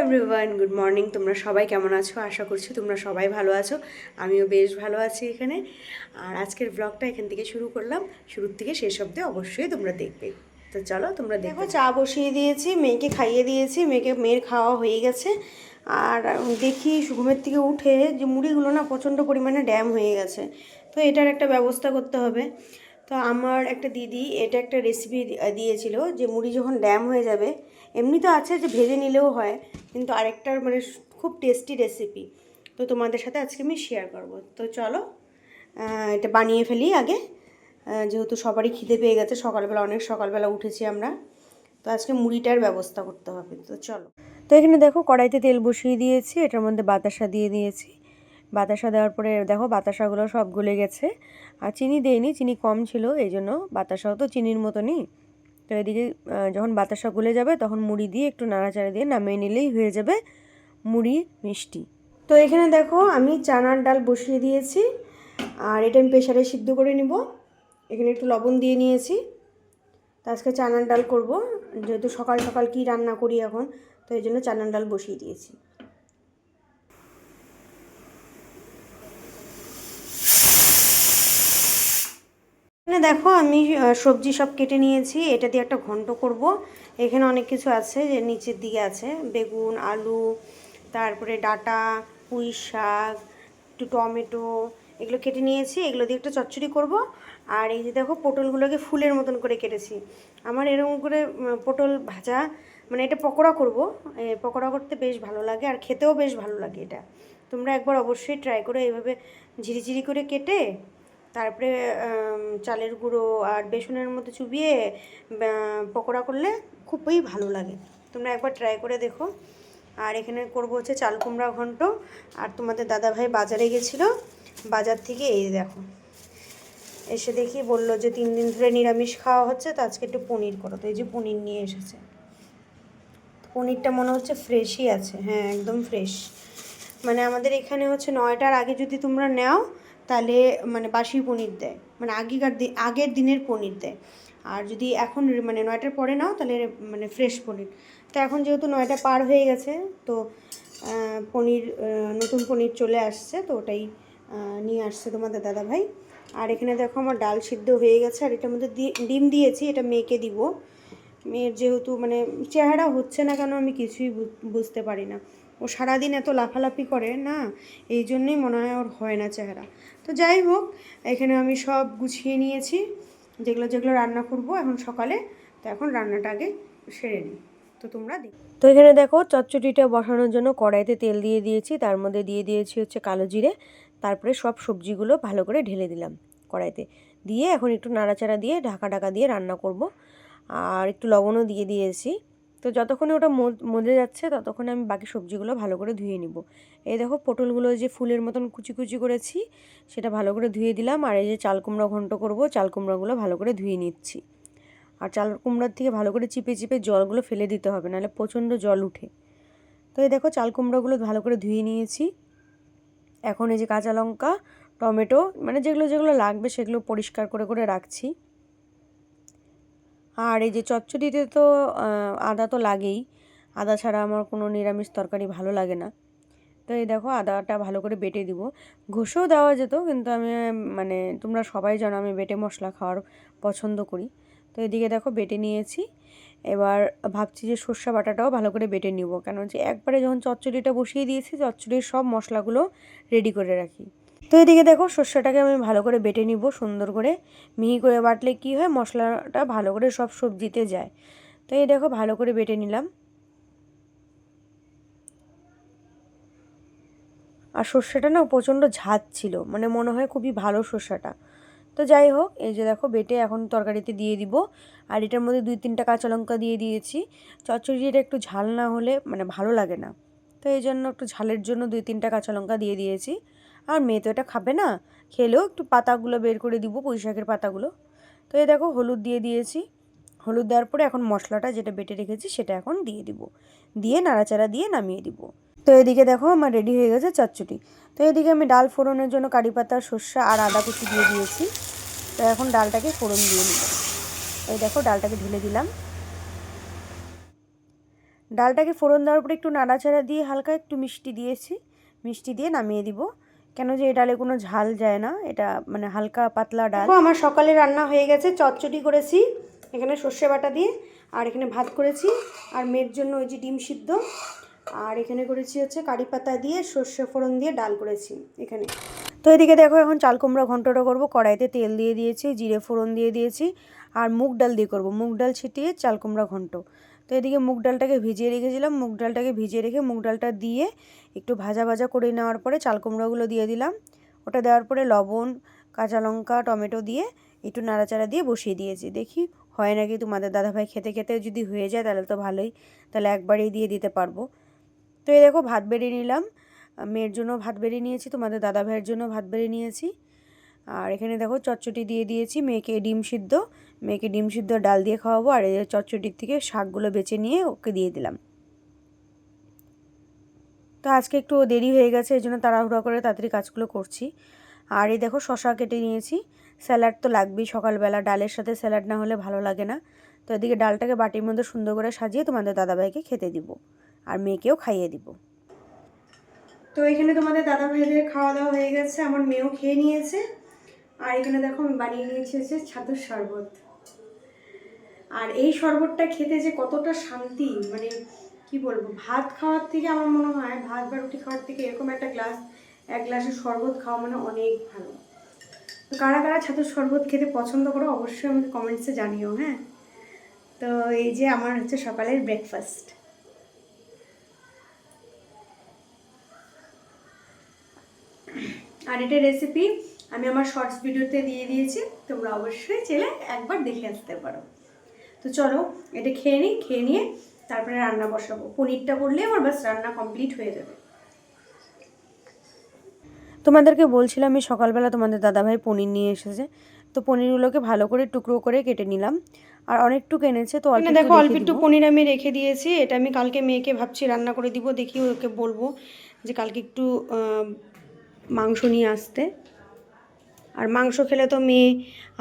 Everyone, good morning. তোমরা সবাই কেমন আছো? আশা করছি তোমরা সবাই ভালো আছো। আমিও বেশ ভালো আছি এখানে। আর আজকের ব্লগটা এখান থেকে শুরু করলাম। শুরুর থেকে শেষ অব্দি অবশ্যই তোমরা দেখবে। তো চলো তোমরা দেখো। চা বসিয়ে দিয়েছি, মেয়েকে খাইয়ে দিয়েছি, মেয়েকে মেয়ের খাওয়া হয়ে গেছে। আর দেখি ঘুমের থেকে উঠে যে মুড়িগুলো না প্রচণ্ড পরিমাণে ড্যাম হয়ে গেছে। তো এটার একটা ব্যবস্থা করতে হবে। তো আমার একটা দিদি এটা একটা রেসিপি দিয়েছিল যে মুড়ি যখন ড্যাম হয়ে যাবে এমনি তো আছে যে ভেজে নিলেও হয়, কিন্তু আরেকটার মানে খুব টেস্টি রেসিপি তো তোমাদের সাথে আজকে আমি শেয়ার করব। তো চলো এটা বানিয়ে ফেলি আগে। যেহেতু সবারই খিদে পেয়ে গেছে, সকালবেলা, অনেক সকালবেলা উঠেছি আমরা। তো আজকে মুড়িটার ব্যবস্থা করতে হবে। তো চলো। তো এখানে দেখো, কড়াইতে তেল বসিয়ে দিয়েছি, এটার মধ্যে বাতাসা দিয়ে দিয়েছি। বাতাসা দেওয়ার পরে দেখো, বাতাসাগুলো সব গলে গেছে। আর চিনি দেয়নি চিনি কম ছিল এই জন্য বাতাসাও তো চিনির মতনই। তো এদিকে যখন বাতাসা গলে যাবে, তখন মুড়ি দিয়ে একটু নাড়াচাড়া দিয়ে নামিয়ে নিলেই হয়ে যাবে মুড়ি মিষ্টি। তো এখানে দেখো, আমি চানার ডাল বসিয়ে দিয়েছি, আর এটা আমি প্রেশারে সিদ্ধ করে নিব। এখানে একটু লবণ দিয়ে নিয়েছি। তো আজকে চানার ডাল করব, যেহেতু সকাল সকাল কি রান্না করি এখন, তো এই জন্য চানার ডাল বসিয়ে দিয়েছি। এখানে দেখো আমি সবজি সব কেটে নিয়েছি, এটা দিয়ে একটা ঘন্ট করব। এখানে অনেক কিছু আছে যে নিচের দিকে আছে, বেগুন, আলু, তারপরে ডাটা, পুঁই শাক, একটু টমেটো, এগুলো কেটে নিয়েছি, এগুলো দিয়ে একটা চচ্চড়ি করব। আর এই যে দেখো পটলগুলোকে ফুলের মতন করে কেটেছি। আমার এরকম করে পটল ভাজা মানে এটা পকোড়া করব পকোড়া করতে বেশ ভালো লাগে আর খেতেও বেশ ভালো লাগে এটা। তোমরা একবার অবশ্যই ট্রাই করো, এইভাবে ঝিরিঝিরি করে কেটে তারপরে চালের গুঁড়ো আর বেসনের মধ্যে চুবিয়ে পকোড়া করলে খুবই ভালো লাগে। তোমরা একবার ট্রাই করে দেখো। আর এখানে করব হচ্ছে চাল কুমড়া ঘন্ট। আর তোমাদের দাদাভাই বাজারে গেছিল। বাজার থেকে এই দেখো। এসে দেখি বলল যে, তিন দিন ধরে নিরামিষ খাওয়া হচ্ছে, তো আজকে একটু পনির করো। তো এই যে পনির নিয়ে এসেছে। পনিরটা মনে হচ্ছে ফ্রেশই আছে। হ্যাঁ একদম ফ্রেশ মানে আমাদের এখানে হচ্ছে নয়টার আগে যদি তোমরা নাও তাহলে মানে বাসি পনির দেয়। মানে আগেকার দিন আগের দিনের পনির দেয়। আর যদি এখন মানে নয়টার পরে নাও, তাহলে মানে ফ্রেশ পনির। তো এখন যেহেতু নয়টা পার হয়ে গেছে, তো পনির নতুন পনির চলে আসছে, তো ওটাই নিয়ে আসছে তোমাদের দাদা ভাই আর এখানে দেখো আমার ডাল সিদ্ধ হয়ে গেছে, আর এটার মধ্যে ডিম দিয়েছি, এটা মেয়েকে দিব। মেয়ের যেহেতু মানে চেহারা হচ্ছে না কেন আমি কিছুই বুঝতে পারি না। ও সারাদিন এত লাফালাফি করে না, এই জন্যই মনে হয় ওর হয় না চেহারা। তো যাই হোক, এখানে আমি সব গুছিয়ে নিয়েছি। যেগুলো যেগুলো রান্না করব এখন সকালে, তো এখন রান্নাটা আগে সেরে নিই। তো তোমরা দেখ তো এখানে দেখো, চচ্চড়িটা বসানোর জন্য কড়াইতে তেল দিয়ে দিয়েছি, তার মধ্যে দিয়ে দিয়েছি হচ্ছে কালো জিরে। তারপরে সব সবজিগুলো ভালো করে ঢেলে দিলাম কড়াইতে। দিয়ে এখন একটু নাড়াচাড়া দিয়ে, ঢাকা ঢাকা দিয়ে রান্না করব। আর একটু লবণও দিয়ে দিয়েছি। তো যতক্ষণে ওটা মজ- যাচ্ছে, ততক্ষণে আমি বাকি সবজিগুলো ভালো করে ধুয়ে নিব। এই দেখো পটলগুলো যে ফুলের মতন কুচি কুচি করেছি, সেটা ভালো করে ধুয়ে দিলাম। আর এই যে চাল কুমড়া ঘন্ট করব, চাল কুমড়াগুলো ভালো করে ধুয়ে নিচ্ছি। আর চাল কুমড়ার থেকে ভালো করে চিপে চিপে জলগুলো ফেলে দিতে হবে, নাহলে প্রচণ্ড জল উঠে। তো এই দেখো চাল কুমড়োগুলো ভালো করে ধুয়ে নিয়েছি। এখন এই যে কাঁচা লঙ্কা, টমেটো মানে যেগুলো যেগুলো লাগবে সেগুলো পরিষ্কার করে করে রাখছি। আর এই যে চচ্চড়িতে তো আদা তো লাগেই। আদা ছাড়া আমার কোনো নিরামিষ তরকারি ভালো লাগে না। তো এই দেখো, আদাটা ভালো করে বেটে দিব। ঘষেও দেওয়া যেত, কিন্তু আমি মানে তোমরা সবাই জানো আমি বেটে মশলা খাওয়ার পছন্দ করি। তো এদিকে দেখো, বেটে নিয়েছি। এবার ভাবছি যে সর্ষে বাটাটাও ভালো করে বেটে নিব। কেন যে একবারে যখন চচ্চড়িটা বসিয়ে দিয়েছি, চচ্চড়ির সব মশলাগুলো রেডি করে রাখি। তো এদিকে দেখো সর্ষেটাকে আমি ভালো করে বেটে নিব সুন্দর করে। মিহি করে বাটলে কি হয়? মশলাটা ভালো করে সব সবজিতে যায়। তো এই দেখো ভালো করে বেটে নিলাম। আর সর্ষেটা না প্রচণ্ড ঝাঁজ ছিল মানে মনে হয় খুবই ভালো সর্ষেটা। তো যাই হোক, এই যে দেখো বেটে এখন তরকারিতে দিয়ে দিব। আর এটার মধ্যে দুই তিনটা কাঁচা লঙ্কা দিয়ে দিয়েছি। চচ্চড়িটা একটু ঝাল না হলে মানে ভালো লাগে না। তো এই জন্য একটু ঝালের জন্য দুই তিনটা কাঁচা লঙ্কা দিয়ে দিয়েছি। আর মেয়ে তো এটা খাবে না। খেলেও একটু পাতাগুলো বের করে দিব পুঁই শাকের পাতাগুলো। তো এই দেখো, হলুদ দিয়ে দিয়েছি। হলুদ দেওয়ার পরে এখন মশলাটা যেটা বেটে রেখেছি সেটা এখন দিয়ে দিব। দিয়ে নাড়াচাড়া দিয়ে নামিয়ে দিব। তো এদিকে দেখো আমার রেডি হয়ে গেছে চচ্চড়ি। তো এদিকে আমি ডাল ফোড়নের জন্য কারি পাতা, সর্ষে আর আদা কুচি দিয়ে দিয়েছি। তো এখন ডালটাকে ফোড়ন দিয়ে নিব। এই দেখো, ডালটাকে ঢেলে দিলাম। ডালটাকে ফোড়ন দেওয়ার পরে একটু নাড়াচাড়া দিয়ে হালকা একটু মিষ্টি দিয়েছি। মিষ্টি দিয়ে নামিয়ে দিব। কেন যে এই ডালে কোনো ঝাল যায় না? এটা মানে হালকা পাতলা ডাল। আমার সকালে রান্না হয়ে গেছে, চচ্চড়ি করেছি, এখানে সর্ষে বাটা দিয়ে, আর এখানে ভাত করেছি, আর মেয়ের জন্য ওই যে ডিম সিদ্ধ, আর এখানে করেছি হচ্ছে কারি পাতা দিয়ে সর্ষে ফোড়ন দিয়ে ডাল করেছি, এখানে। তো এদিকে দেখো, এখন চাল কুমড়া ঘন্টটা করব, কড়াইতে তেল দিয়ে দিয়েছি, জিরে ফোড়ন দিয়ে দিয়েছি, আর মুগ ডাল দিয়ে করব। মুগ ডাল ছিটিয়ে চাল কুমড়া ঘন্ট। তো এদিকে মুগ ডালটাকে ভিজিয়ে রেখেছিলাম। মুগ ডালটাকে ভিজিয়ে রেখে মুগ ডালটা দিয়ে একটু ভাজা ভাজা করে নেওয়ার পরে চাল কুমড়াগুলো দিয়ে দিলাম। ওটা দেওয়ার পরে লবণ, কাঁচা লঙ্কা, টমেটো দিয়ে একটু নাড়াচাড়া দিয়ে বসিয়ে দিয়েছি। দেখি হয় নাকি তোমাদের দাদাভাই খেতে খেতে যদি হয়ে যায় তাহলে তো ভালোই, তাহলে একবারেই দিয়ে দিতে পারব। তো এই দেখো ভাত বেড়ে নিলাম। মেয়ের জন্য ভাত বেড়ে নিয়েছি, তোমাদের দাদা ভাইয়ের জন্য ভাত বেড়ে নিয়েছি। আর এখানে দেখো চচ্চটি দিয়ে দিয়েছি, মেয়েকে ডিম সিদ্ধ। মেয়েকে ডিম সিদ্ধ ডাল দিয়ে খাওয়াবো আর এই চচ্চটির থেকে শাকগুলো বেছে নিয়ে ওকে দিয়ে দিলাম। তো আজকে একটু দেরি হয়ে গেছে এই জন্য তাড়াহুড়া করে তাড়াতাড়ি কাজগুলো করছি। আর এই দেখো শশা কেটে নিয়েছি। স্যালাড তো লাগবেই সকালবেলা, ডালের সাথে স্যালাড না হলে ভালো লাগে না। তো এদিকে ডালটাকে বাটির মধ্যে সুন্দর করে সাজিয়ে তোমাদের দাদাভাইকে খেতে দিব আর মেয়েকেও খাইয়ে দিব। তো এখানে তোমাদের দাদা ভাইদের খাওয়া দাওয়া হয়ে গেছে, আমার মেয়েও খেয়ে নিয়েছে। আর এখানে দেখো আমি বানিয়ে নিয়েছি হচ্ছে ছাতুর শরবত। আর এই শরবতটা খেতে যে কতটা শান্তি মানে কি বলব, ভাত খাওয়ার থেকে আমার মনে হয়, ভাত বা রুটি খাওয়ার থেকে এরকম একটা গ্লাস, এক গ্লাসের শরবত খাওয়া মানে অনেক ভালো। তো কারা কারা ছাতুর শরবত খেতে পছন্দ করো অবশ্যই আমাকে কমেন্টসে জানিও হ্যাঁ? তো এই যে আমার হচ্ছে সকালের ব্রেকফাস্ট আর এটা রেসিপি আমি আমার শর্টস ভিডিওতে দিয়ে দিয়েছি, তোমরা অবশ্যই চেলে একবার দেখে আসতে পারো। তো চলো এটা খেয়ে নিই খেয়ে নিয়ে তারপরে রান্না বসাবো। পনিরটা করলে আমার বাস রান্না কমপ্লিট হয়ে যাবে। তোমাদেরকে বলছিলাম আমি সকালবেলা তোমাদের দাদাভাই পনির নিয়ে এসেছে। তো পনিরগুলোকে ভালো করে টুকরো করে কেটে নিলাম। আর অনেকটুকু এনেছে তো অল্প দেখো অল্প একটু পনির আমি রেখে দিয়েছি। এটা আমি কালকে মেয়েকে ভাবছি রান্না করে দিব দেখি ওকে বলব যে কালকে একটু মাংস নিয়ে আসতে। আর মাংস খেলে তো মেয়ে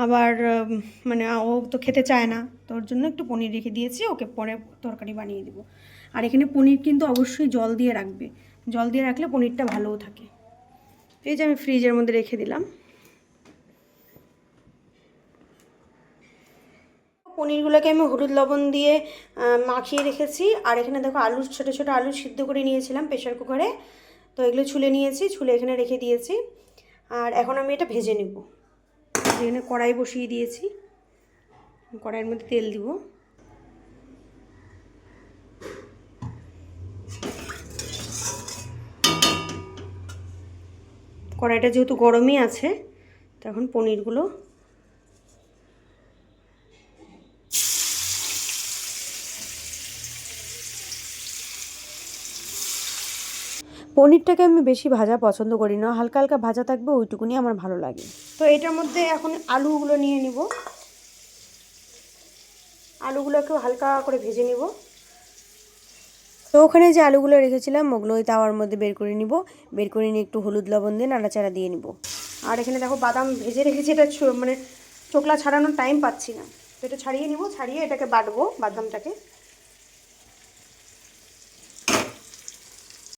আবার মানে ও তো খেতে চায় না। তোর জন্য একটু পনির রেখে দিয়েছি, ওকে পরে তরকারি বানিয়ে দেবো। আর এখানে পনির কিন্তু অবশ্যই জল দিয়ে রাখবে। জল দিয়ে রাখলে পনিরটা ভালোও থাকে। এই যে আমি ফ্রিজের মধ্যে রেখে দিলাম। পনিরগুলোকে আমি হলুদ লবণ দিয়ে মাখিয়ে রেখেছি। আর এখানে দেখো আলু ছোটো ছোটো আলু সিদ্ধ করে নিয়েছিলাম প্রেশার কুকারে। তো এগুলো ছুলে নিয়েছি, ছুলে এখানে রেখে দিয়েছি। আর এখন আমি এটা ভেজে নেব। এখানে কড়াই বসিয়ে দিয়েছি। কড়াইয়ের মধ্যে তেল দিব। কড়াইটা যেহেতু গরমই আছে তখন পনিরগুলো পনিরটাকে আমি বেশি ভাজা পছন্দ করি না। হালকা হালকা ভাজা থাকবে, ওইটুকুনি আমার ভালো লাগে। তো এটার মধ্যে এখন আলুগুলো নিয়ে নিব। আলুগুলোকেও হালকা করে ভেজে নিব। তো ওখানে যে আলুগুলো রেখেছিলাম, ওগুলো ওই তাওয়ার মধ্যে বের করে নিব। বের করে নিয়ে একটু হলুদ লবণ দিয়ে নাড়াচাড়া দিয়ে নিব। আর এখানে দেখো বাদাম ভেজে রেখেছি, এটা মানে চোকলা ছাড়ানোর টাইম পাচ্ছি না। তো এটা ছাড়িয়ে নিব, ছাড়িয়ে এটাকে বাটবো বাদামটাকে।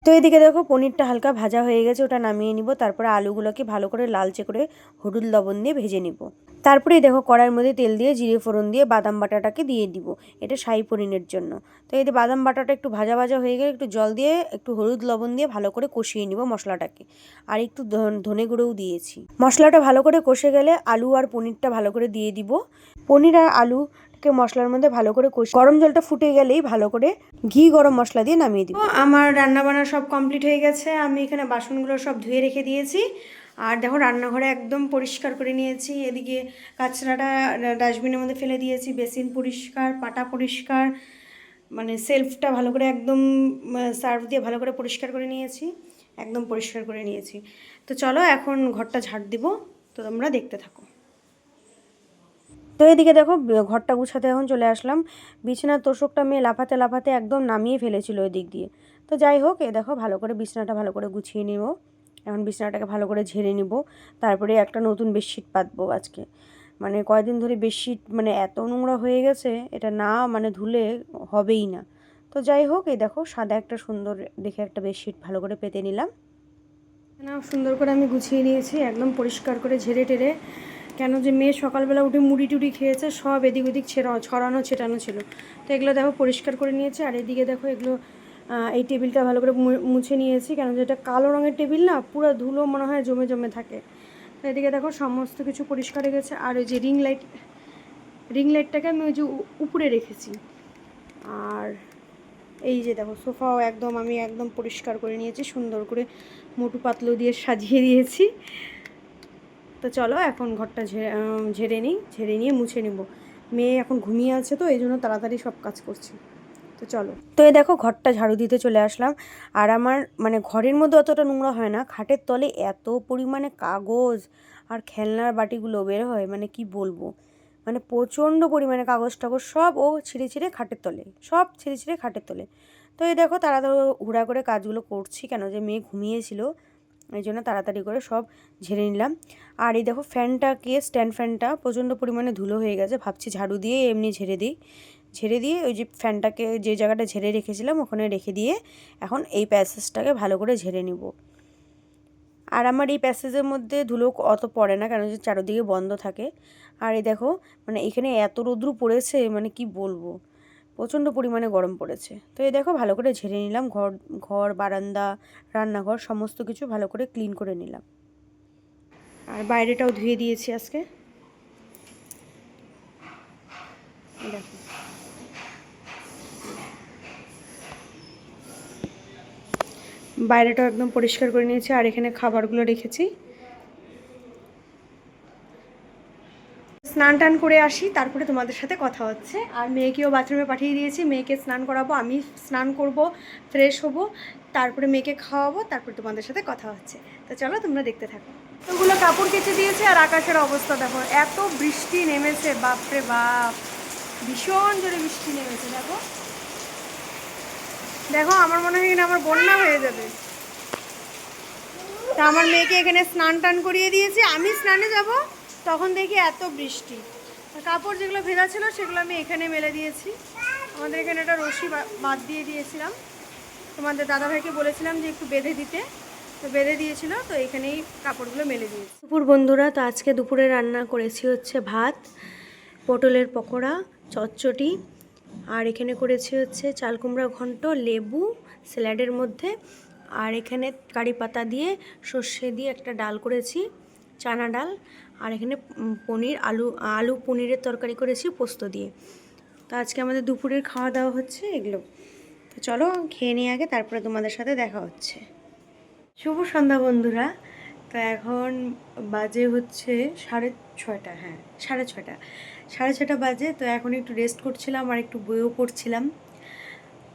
তো এদিকে দেখো পনিরটা হালকা ভাজা হয়ে গেছে, ওটা নামিয়ে নিব। তারপরে আলুগুলোকে ভালো করে লালচে করে হলুদ লবণ দিয়ে ভেজে নিব। তারপরে দেখো কড়াইয়ের মধ্যে তেল দিয়ে জিরে ফোড়ন দিয়ে বাদাম বাটাটাকে দিয়ে দিব, এটা শাহি পনিরের জন্য। তো এই বাদাম বাটাটা একটু ভাজা ভাজা হয়ে গেলে একটু জল দিয়ে একটু হলুদ লবণ দিয়ে ভালো করে কষিয়ে নিব মশলাটাকে। আর একটু ধনে গুঁড়োও দিয়েছি। মশলাটা ভালো করে কষে গেলে আলু আর পনিরটা ভালো করে দিয়ে দিব। পনির আর আলু কে মশলার মধ্যে ভালো করে কষি গরম জলটা ফুটে গেলেই ভালো করে ঘি গরম মশলা দিয়ে নামিয়ে দিব। আমার রান্না বান্না সব কমপ্লিট হয়ে গেছে। আমি এখানে বাসনগুলো সব ধুয়ে রেখে দিয়েছি। আর দেখো, রান্নাঘরে একদম পরিষ্কার করে নিয়েছি। এদিকে কাঁচরাটা ডাস্টবিনের মধ্যে ফেলে দিয়েছি। বেসিন পরিষ্কার, পাটা পরিষ্কার মানে সেলফটা ভালো করে একদম সার্ফ দিয়ে ভালো করে পরিষ্কার করে নিয়েছি। একদম পরিষ্কার করে নিয়েছি। তো চলো, এখন ঘরটা ঝাড় দিব। তো তোমরা দেখতে থাকো। তো এদিকে দেখো ঘরটা গুছাতে এখন চলে আসলাম। বিছানার তোষকটা মেয়ে লাফাতে লাফাতে একদম নামিয়ে ফেলেছিল ওই দিক দিয়ে। তো যাই হোক, এ দেখো, ভালো করে বিছানাটা ভালো করে গুছিয়ে নিব। এখন বিছানাটাকে ভালো করে ঝেড়ে নিব। তারপরে একটা নতুন বেডশিট পাতবো আজকে। মানে কয়দিন ধরে বেডশিট মানে এত নোংরা হয়ে গেছে, এটা না মানে ধুলে হবেই না। তো যাই হোক এই দেখো, সাদা একটা সুন্দর দেখে একটা বেডশিট ভালো করে পেতে নিলাম। না, সুন্দর করে আমি গুছিয়ে নিয়েছি, একদম পরিষ্কার করে ঝেড়ে টেরে কেন যে মেয়ে সকালবেলা উঠে মুড়ি টুড়ি খেয়েছে, সব এদিক ওদিক ছেড়া, ছড়ানো ছেটানো ছিল। তো এগুলো দেখো পরিষ্কার করে নিয়েছি, আর এদিকে দেখো এগুলো এই টেবিলটা ভালো করে মুছে নিয়েছি, কেন যে এটা কালো রঙের টেবিল না, পুরো ধুলো মনে হয় জমে জমে থাকে। তো এদিকে দেখো সমস্ত কিছু পরিষ্কার হয়ে গেছে, আর ওই যে রিং লাইট, রিং লাইটটাকে আমি ওই যে উপরে রেখেছি। আর এই যে দেখো সোফাও একদম আমি একদম পরিষ্কার করে নিয়েছি, সুন্দর করে মোটু পাতলো দিয়ে সাজিয়ে দিয়েছি। তো চলো এখন ঘরটা ঝেড়ে নিই, ঝেড়ে নিয়ে মুছে নিব। মেয়ে এখন ঘুমিয়ে আছে তো এই জন্য তাড়াতাড়ি সব কাজ করছি। তো চলো। তো এই দেখো ঘরটা ঝাড়ু দিতে চলে আসলাম। আর আমার মানে ঘরের মধ্যে অতটা নোংরা হয় না, খাটের তলে এত পরিমাণে কাগজ আর খেলনার বাটিগুলো বের হয় মানে কি বলব? মানে প্রচণ্ড পরিমাণে কাগজ টাগজ সব ও ছিঁড়ে ছিঁড়ে খাটের তলে, সব ছিঁড়ে ছিঁড়ে খাটের তলে। তো এই দেখো তাড়াতাড়ি হুড়া করে কাজগুলো করছি কেন যে মেয়ে ঘুমিয়েছিল। এই জন্য তাড়াতাড়ি করে সব ঝেড়ে নিলাম। আর এই দেখো ফ্যানটাকে স্ট্যান্ড ফ্যানটা। প্রচণ্ড পরিমাণে ধুলো হয়ে গেছে। ভাবছি ঝাড়ু দিয়ে এমনি ঝেড়ে দিই। ঝেড়ে দিয়ে ওই যে ফ্যানটাকে যে জায়গাটা ঝেড়ে রেখেছিলাম, ওখানে রেখে দিয়ে এখন এই প্যাসেজটাকে ভালো করে ঝেড়ে নিব। আর আমার এই প্যাসেজের মধ্যে ধুলো অত পড়ে না কেন যে চারদিকে বন্ধ থাকে। আর এই দেখো মানে এখানে এত রৌদ্র পড়েছে মানে কি বলব? প্রচণ্ড পরিমাণে গরম পড়েছে। তো এ দেখো, ভালো করে ঝেড়ে নিলাম, ঘর ঘর, বারান্দা, রান্নাঘর, সমস্ত কিছু ভালো করে ক্লিন করে নিলাম। আর বাইরেটাও ধুয়ে দিয়েছি আজকে। দেখো। বাইরেটাও একদম পরিষ্কার করে নিয়েছি, আর এখানে খাবারগুলো রেখেছি। স্নান টান করে আসি, তারপরে তোমাদের সাথে কথা হচ্ছে। আর মেয়েকেও বাথরুমে পাঠিয়ে দিয়েছি, মেয়েকে স্নান করাবো, আমি স্নান করব ফ্রেশ হব, তারপরে মেয়েকে খাওয়াবো, তারপরে তোমাদের সাথে কথা হচ্ছে। তো চলো তোমরা দেখতে থাকো। ওগুলো কাপড় কেচে দিয়েছে আর আকাশের অবস্থা দেখো, এত বৃষ্টি নেমেছে, বাপরে বাপ! ভীষণ জোরে বৃষ্টি নেমেছে, দেখো। দেখো, আমার মনে হয় আমার বন্যা হয়ে যাবে। তা আমার মেয়েকে এখানে স্নান টান করিয়ে দিয়েছি, আমি স্নানে যাব? তখন দেখি এত বৃষ্টি। কাপড় যেগুলো ভেজা ছিল সেগুলো আমি এখানে মেলে দিয়েছি। আমাদের এখানে একটা রশি বাদ দিয়ে দিয়েছিলাম। তোমাদের দাদাভাইকে বলেছিলাম যে একটু বেঁধে দিতে। তো বেঁধে দিয়েছিল, তো এখানেই কাপড়গুলো মেলে দিয়েছি। দুপুর বন্ধুরা, তো আজকে দুপুরে রান্না করেছি হচ্ছে ভাত, পটলের পকোড়া চচ্চটি আর এখানে করেছি হচ্ছে চাল কুমড়া ঘন্ট, লেবু, স্যালাডের মধ্যে, আর এখানে কারি পাতা দিয়ে সর্ষে দিয়ে একটা ডাল করেছি, চানা ডাল আর এখানে পনির, আলু আলু পনিরের তরকারি করেছি পোস্ত দিয়ে। তো আজকে আমাদের দুপুরের খাওয়া দাওয়া হচ্ছে এগুলো। তো চলো খেয়ে নিয়ে আগে, তারপরে তোমাদের সাথে দেখা হচ্ছে। শুভ সন্ধ্যা বন্ধুরা। তো এখন বাজে হচ্ছে সাড়ে ছয়টা হ্যাঁ সাড়ে ছয়টা। সাড়ে ছটা বাজে, তো এখন একটু রেস্ট করছিলাম আর একটু বইও পড়ছিলাম।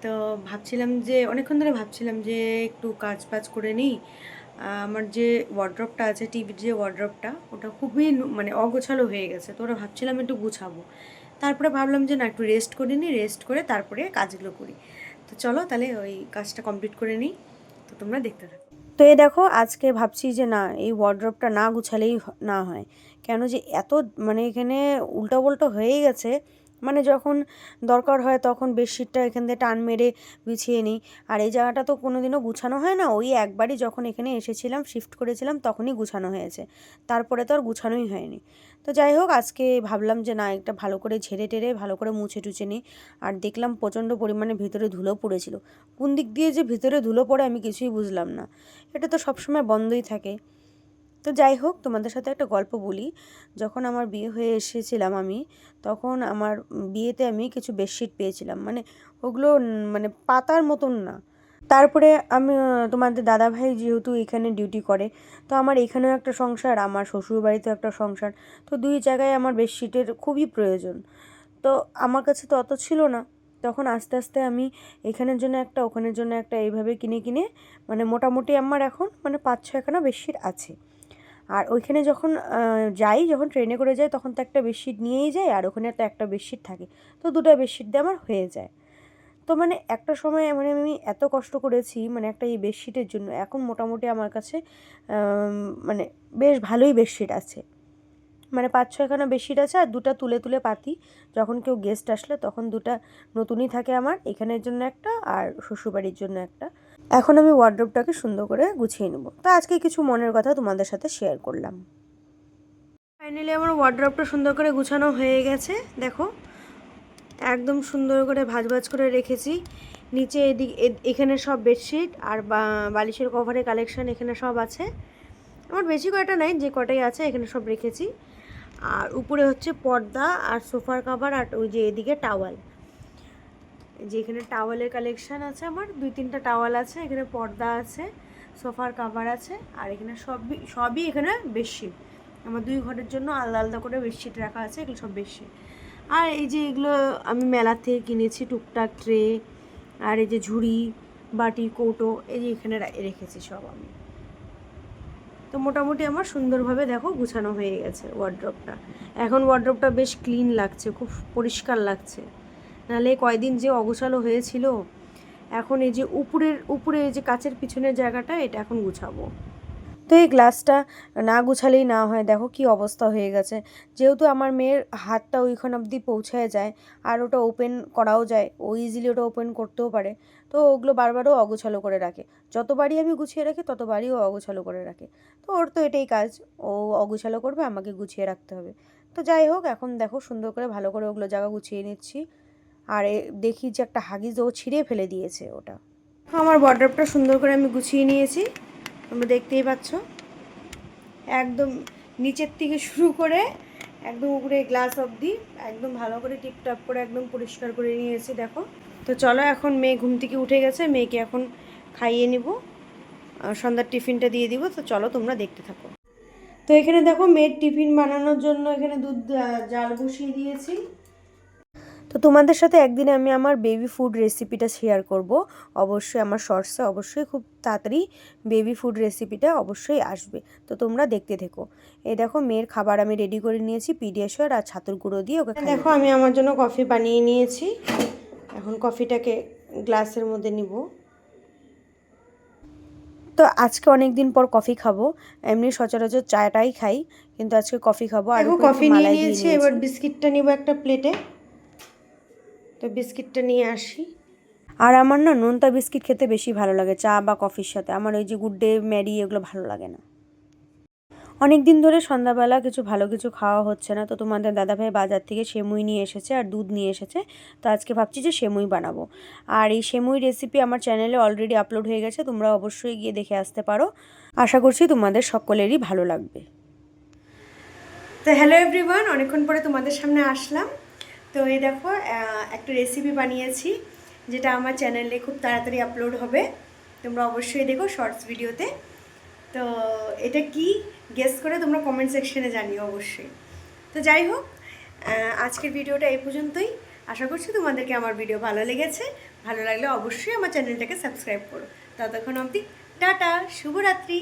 তো ভাবছিলাম যে, অনেকক্ষণ ধরে ভাবছিলাম যে একটু কাজ বাজ করে নিই। আমার যে ওয়ার্ড্রপটা আছে টিভির যে ওয়ার্ড্রপটা ওটা খুবই মানে অগোছালো হয়ে গেছে। তো ওটা ভাবছিলাম একটু গুছাবো। তারপরে ভাবলাম যে না, একটু রেস্ট করে নিই রেস্ট করে তারপরে কাজগুলো করি। তো চলো তাহলে ওই কাজটা কমপ্লিট করে নিই। তো তোমরা দেখতে থাকো। তো এ দেখো, আজকে ভাবছি যে না, এই ওয়ার্ড্রপটা না গুছালেই না হয়। কেন যে এত মানে এখানে উল্টো পাল্টো হয়েই গেছে। মানে যখন দরকার হয় তখন বেডশিটটা এখান দিয়ে টান মেরে বিছিয়ে নিই। আর এই জায়গাটা তো কোনো দিনও গুছানো হয় না। ওই একবারই যখন এখানে এসেছিলাম শিফট করেছিলাম, তখনই গুছানো হয়েছে। তারপরে তো আর গুছানোই হয়নি। তো যাই হোক, আজকে ভাবলাম যে না, একটা ভালো করে ঝেড়ে টেরে ভালো করে মুছে টুছে নিই। আর দেখলাম প্রচণ্ড পরিমাণে ভিতরে ধুলো পড়েছিল। কোন দিক দিয়ে যে ভিতরে ধুলো পড়ে আমি কিছুই বুঝলাম না। এটা তো সবসময় বন্ধই থাকে। তো যাই হোক, তোমাদের সাথে একটা গল্প বলি। যখন আমার বিয়ে হয়ে এসেছিলাম আমি, তখন আমার বিয়েতে আমি কিছু বেডশিট পেয়েছিলাম। মানে ওগুলো মানে পাতার মতন না। তারপরে আমি, তোমাদের দাদাভাই যেহেতু এখানে ডিউটি করে, তো আমার এখানেও একটা সংসার, আমার শ্বশুর বাড়িতেও একটা সংসার। তো দুই জায়গায় আমার বেডশিটের খুবই প্রয়োজন। তো আমার কাছে তো অত ছিল না। তখন আস্তে আস্তে আমি এখানের জন্য একটা, ওখানের জন্য একটা, এইভাবে কিনে কিনে মানে মোটামুটি আমার এখন মানে পাঁচ ছয়খানা বেডশিট আছে। আর ওইখানে যখন যাই, যখন ট্রেনে করে যাই, তখন তো একটা বেডশিট নিয়েই যাই, আর ওখানে তো একটা বেডশিট থাকে। তো দুটো বেডশিট দিয়ে আমার হয়ে যায়। তো মানে একটা সময় মানে আমি এত কষ্ট করেছি মানে একটা এই বেডশিটের জন্য। এখন মোটামুটি আমার কাছে মানে বেশ ভালোই বেডশিট আছে। মানে পাঁচ ছয়খানা বেডশিট আছে, আর দুটা তুলে তুলে পাতি। যখন কেউ গেস্ট আসলে তখন দুটা নতুনই থাকে আমার। এখানের জন্য একটা আর শ্বশুরবাড়ির জন্য একটা। এখন আমি ওয়ার্ড্রোবটাকে সুন্দর করে গুছিয়ে নেব। তো আজকে কিছু মনের কথা তোমাদের সাথে শেয়ার করলাম। ফাইনালি আমার ওয়ার্ড্রপটা সুন্দর করে গুছানো হয়ে গেছে। দেখো, একদম সুন্দর করে ভাজ ভাজ করে রেখেছি। নিচে এদিক এখানে সব বেডশিট আর বালিশের কভারের কালেকশান এখানে সব আছে। আমার বেশি কয়টা নাই, যে কটাই আছে এখানে সব রেখেছি। আর উপরে হচ্ছে পর্দা আর সোফার কাভার আর ওই যে এদিকে টাওয়াল যে এখানে টাওয়ালের কালেকশান আছে আমার, দুই তিনটা টাওয়াল আছে, এখানে পর্দা আছে, সোফার কাভার আছে, আর এখানে সবই সবই এখানে বেডশিট। আমার দুই ঘরের জন্য আলাদা আলাদা করে বেডশিট রাখা আছে, এগুলো সব বেডশিট। আর এই যে এগুলো আমি মেলা থেকে কিনেছি, টুকটাক ট্রে, আর এই যে ঝুড়ি, বাটি, কৌটো, এই যে এখানে রেখেছি সব আমি। তো মোটামুটি আমার সুন্দরভাবে দেখো গুছানো হয়ে গেছে ওয়ার্ড্রপটা এখন ওয়ার্ড্রপটা বেশ ক্লিন লাগছে, খুব পরিষ্কার লাগছে। নাহলে কয়দিন যে অগোছালো হয়েছিল, এখন এই যে উপরের, উপরে এই যে কাচের পিছনের জায়গাটা, এটা এখন গুছাবো। তো এই গ্লাসটা না গুছালেই না হয়, দেখো কি অবস্থা হয়ে গেছে। যেহেতু আমার মেয়ের হাতটা ওইখান অবধি পৌঁছায় যায়, আর ওটা ওপেন করাও যায়, ও ইজিলি ওটা ওপেন করতেও পারে। তো ওগুলো বারবারও অগোছালো করে রাখে। যতবারই আমি গুছিয়ে রাখি, ততবারই ও অগোছালো করে রাখে। তো ওর তো এটাই কাজ, ও অগোছালো করবে, আমাকে গুছিয়ে রাখতে হবে। তো যাই হোক, এখন দেখো সুন্দর করে ভালো করে ওগুলো জায়গা গুছিয়ে নিচ্ছি। আর দেখি যে একটা হাগিজ ও ছিঁড়ে ফেলে দিয়েছে ওটা। আমার বর্ডারটা সুন্দর করে আমি গুছিয়ে নিয়েছি, তোমরা দেখতেই পাচ্ছ। একদম নিচের থেকে শুরু করে একদম উপরে গ্লাস অবধি একদম ভালো করে টিপটাপ করে একদম পরিষ্কার করে নিয়েছি, দেখো। তো চলো এখন মেয়ে ঘুম থেকে উঠে গেছে, মেয়েকে এখন খাইয়ে নিব। সন্ধ্যার টিফিনটা দিয়ে দিব, তো চলো তোমরা দেখতে থাকো। তো এখানে দেখো মেয়ের টিফিন বানানোর জন্য এখানে দুধ জাল বসিয়ে দিয়েছি। তো তোমাদের সাথে একদিন আমি আমার বেবি ফুড রেসিপিটা শেয়ার করব। অবশ্যই আমার শর্টসে অবশ্যই খুব তাড়াতাড়ি বেবি ফুড রেসিপিটা অবশ্যই আসবে। তো তোমরা দেখতে থেকো। এই দেখো মেয়ের খাবার আমি রেডি করে নিয়েছি পিডিয়াশর আর ছাতুর গুঁড়ো দিয়ে ওকে দেখো আমি আমার জন্য কফি বানিয়ে নিয়েছি। এখন কফিটাকে গ্লাসের মধ্যে নিব। তো আজকে অনেক দিন পর কফি খাব। এমনি সচরাচর চাটাই খাই কিন্তু আজকে কফি খাব। আর কফি নিয়ে নিয়েছি এবার বিস্কিটটা নিব একটা প্লেটে তো বিস্কিটটা নিয়ে আসি। আর আমার না নোনতা বিস্কিট খেতে বেশি ভালো লাগে, চা বা কফির সাথে। আমার ওই যে গুড ডে, ম্যারি এগুলো ভালো লাগে না। অনেক দিন ধরে সন্ধ্যাবেলা কিছু ভালো কিছু খাওয়া হচ্ছে না, তো তোমাদের দাদাভাই বাজার থেকে সেমুই নিয়ে এসেছে আর দুধ নিয়ে এসেছে। তো আজকে ভাবছি যে সেমুই বানাবো। আর এই সেমুই রেসিপি আমার চ্যানেলে অলরেডি আপলোড হয়ে গেছে, তোমরা অবশ্যই গিয়ে দেখে আসতে পারো। আশা করছি তোমাদের সকলেরই ভালো লাগবে। তো হ্যালো এভরিওয়ান অনেকক্ষণ পরে তোমাদের সামনে আসলাম। তো এই দেখো একটা রেসিপি বানিয়েছি, যেটা আমার চ্যানেলে খুব তাড়াতাড়ি আপলোড হবে। তোমরা অবশ্যই দেখো শর্টস ভিডিওতে তো এটা কি? গেস করে তোমরা কমেন্ট সেকশনে জানিও অবশ্যই। তো যাই হোক আজকের ভিডিওটা এই পর্যন্তই। আশা করছি তোমাদেরকে আমার ভিডিও ভালো লেগেছে। ভালো লাগলে অবশ্যই আমার চ্যানেলটাকে সাবস্ক্রাইব করো। ততক্ষণ অবধি, টাটা, শুভরাত্রি।